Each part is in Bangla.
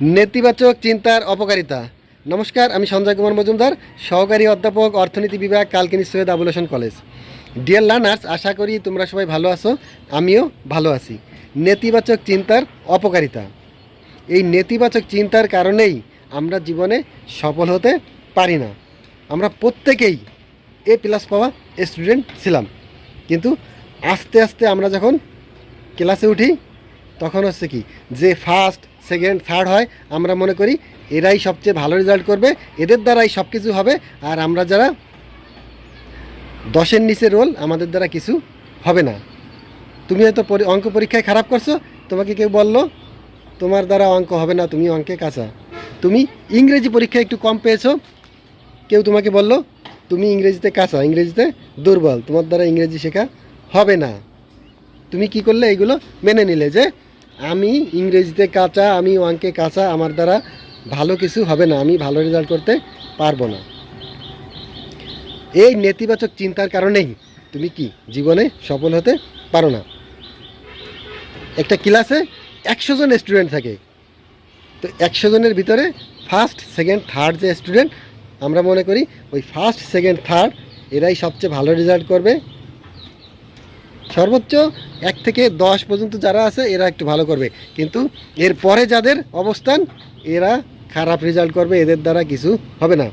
নেতিবাচক চিন্তার অপকারিতা। নমস্কার, আমি সঞ্জয় কুমার মজুমদার, সহকারী অধ্যাপক, অর্থনীতি বিভাগ, Kalkini Syed Abul Hossain college. Dear learners আশা করি তোমরা সবাই ভালো আছো, আমিও ভালো আছি। নেতিবাচক চিন্তার অপকারিতা। এই নেতিবাচক চিন্তার কারণেই আমরা জীবনে সফল হতে পারি না। আমরা প্রত্যেকেই এ প্লাস পাওয়া স্টুডেন্ট ছিলাম। কিন্তু আস্তে আস্তে আমরা যখন ক্লাসে উঠি, তখন হচ্ছে কি? যে ফার্স্ট সেকেন্ড থার্ড হয়। আমরা মনে করি এরাই সবচেয়ে ভালো রেজাল্ট করবে। এদের দ্বারাই সব কিছু হবে। আর আমরা যারা দশের নিচে রোল আমাদের দ্বারা কিছু হবে না। তুমি হয়তো অঙ্ক পরীক্ষায় খারাপ করছ। তোমাকে কেউ বলল, তোমার দ্বারা অঙ্ক হবে না, তুমি অঙ্কে কাঁচা। তুমি ইংরেজি পরীক্ষায় একটু কম পেয়েছ। কেউ তোমাকে বলল, তুমি ইংরেজিতে কাঁচা, ইংরেজিতে দুর্বল, তোমার দ্বারা ইংরেজি শেখা হবে না। তুমি কি করলে? এগুলো মেনে নিলে যে আমি ইংরেজিতে কাঁচা, আমি অঙ্কে কাঁচা, আমার দ্বারা ভালো কিছু হবে না, আমি ভালো রেজাল্ট করতে পারব না। এই নেতিবাচক চিন্তার কারণেই তুমি কি জীবনে সফল হতে পারো না? একটা ক্লাসে একশো জন স্টুডেন্ট থাকে। তো একশো জনের ভিতরে ফার্স্ট সেকেন্ড থার্ড যে স্টুডেন্ট আমরা মনে করি ওই ফার্স্ট সেকেন্ড থার্ড এরাই সবচেয়ে ভালো রেজাল্ট করবে। সর্বোচ্চ এক থেকে দশ পর্যন্ত যারা আছে, এরা একটু ভালো করবে। কিন্তু এর পরে যাদের অবস্থান, এরা খারাপ রেজাল্ট করবে, এদের দ্বারা কিছু হবে না।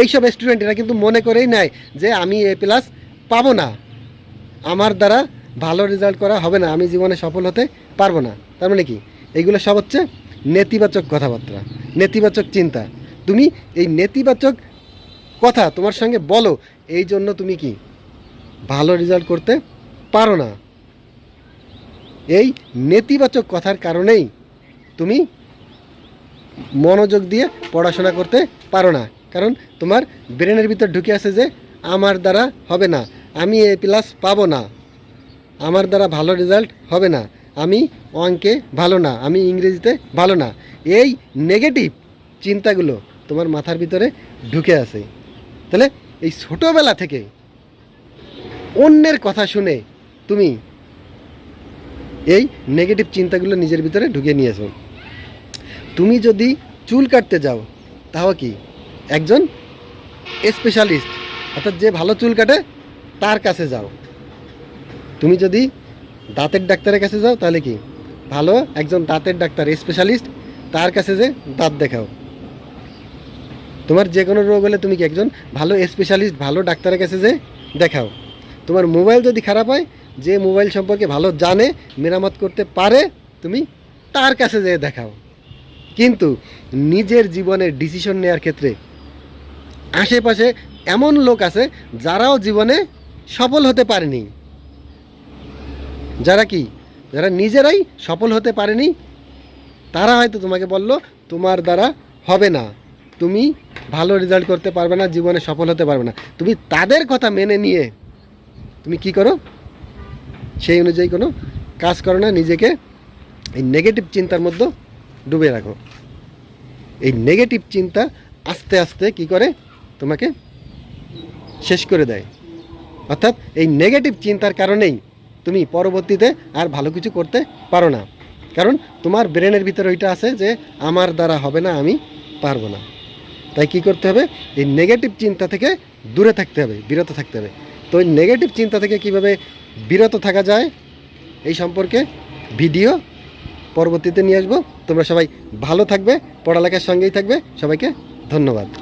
এইসব স্টুডেন্ট এরা কিন্তু মনে করেই নেয় যে, আমি এ প্লাস পাবো না। আমার দ্বারা ভালো রেজাল্ট করা হবে না, আমি জীবনে সফল হতে পারব না। তার মানে কি? এইগুলো সব হচ্ছে নেতিবাচক কথাবার্তা, নেতিবাচক চিন্তা। তুমি এই নেতিবাচক কথা তোমার সঙ্গে বলো এই জন্য তুমি কি ভালো রেজাল্ট করতে পারো না। এই নেতিবাচক কথার কারণেই তুমি মনোযোগ দিয়ে পড়াশোনা করতে পারো না। কারণ তোমার ব্রেনের ভিতর ঢুকে আছে যে, আমার দ্বারা হবে না। আমি এ প্লাস পাবো না। আমার দ্বারা ভালো রেজাল্ট হবে না। আমি অঙ্কে ভালো না। আমি ইংরেজিতে ভালো না। এই নেগেটিভ চিন্তাগুলো তোমার মাথার ভিতরে ঢুকে আছে। তাহলে এই ছোটোবেলা থেকে অন্যের কথা শুনে তুমি এই নেগেটিভ চিন্তাগুলো নিজের ভিতরে ঢুকিয়ে নিয়েছো তুমি যদি চুল কাটতে যাও তাও কি একজন স্পেশালিস্ট অর্থাৎ যে ভালো চুল কাটে, তার কাছে যাও। তুমি যদি দাঁতের ডাক্তারের কাছে যাও, তাহলে কি ভালো একজন দাঁতের ডাক্তার স্পেশালিস্ট তার কাছে যে দাঁত দেখাও। তোমার যে কোনো রোগ হলে তুমি কি একজন ভালো স্পেশালিস্ট ভালো ডাক্তারের কাছে যে দেখাও। তোমার মোবাইল যদি খারাপ হয় যে মোবাইল সম্পর্কে ভালো জানে, মেরামত করতে পারে, তুমি তার কাছে যেয়ে দেখাও। কিন্তু নিজের জীবনের ডিসিশন নেওয়ার ক্ষেত্রে আশেপাশে এমন লোক আছে যারাও জীবনে সফল হতে পারেনি। যারা কি? যারা নিজেরাই সফল হতে পারেনি, তারা হয়তো তোমাকে বলল, তোমার দ্বারা হবে না। তুমি ভালো রেজাল্ট করতে পারবে না, জীবনে সফল হতে পারবে না। তুমি তাদের কথা মেনে নিয়ে তুমি কি করো? সেই অনুযায়ী কোনো কাজ করো না, নিজেকে এই নেগেটিভ চিন্তার মধ্যে ডুবে রাখো। এই নেগেটিভ চিন্তা আস্তে আস্তে কি করে? তোমাকে শেষ করে দেয়। অর্থাৎ এই নেগেটিভ চিন্তার কারণেই তুমি পরবর্তীতে আর ভালো কিছু করতে পারো না। কারণ তোমার ব্রেনের ভিতরে ওইটা আছে যে, আমার দ্বারা হবে না, আমি পারব না। তাই কি করতে হবে? এই নেগেটিভ চিন্তা থেকে দূরে থাকতে হবে, বিরত থাকতে হবে। তো এই নেগেটিভ চিন্তা থেকে কীভাবে বিরত থাকা যায় এই সম্পর্কে ভিডিও পরবর্তীতে নিয়ে আসব। তোমরা সবাই ভালো থাকবে, পড়ালেখার সঙ্গেই থাকবে। সবাইকে ধন্যবাদ।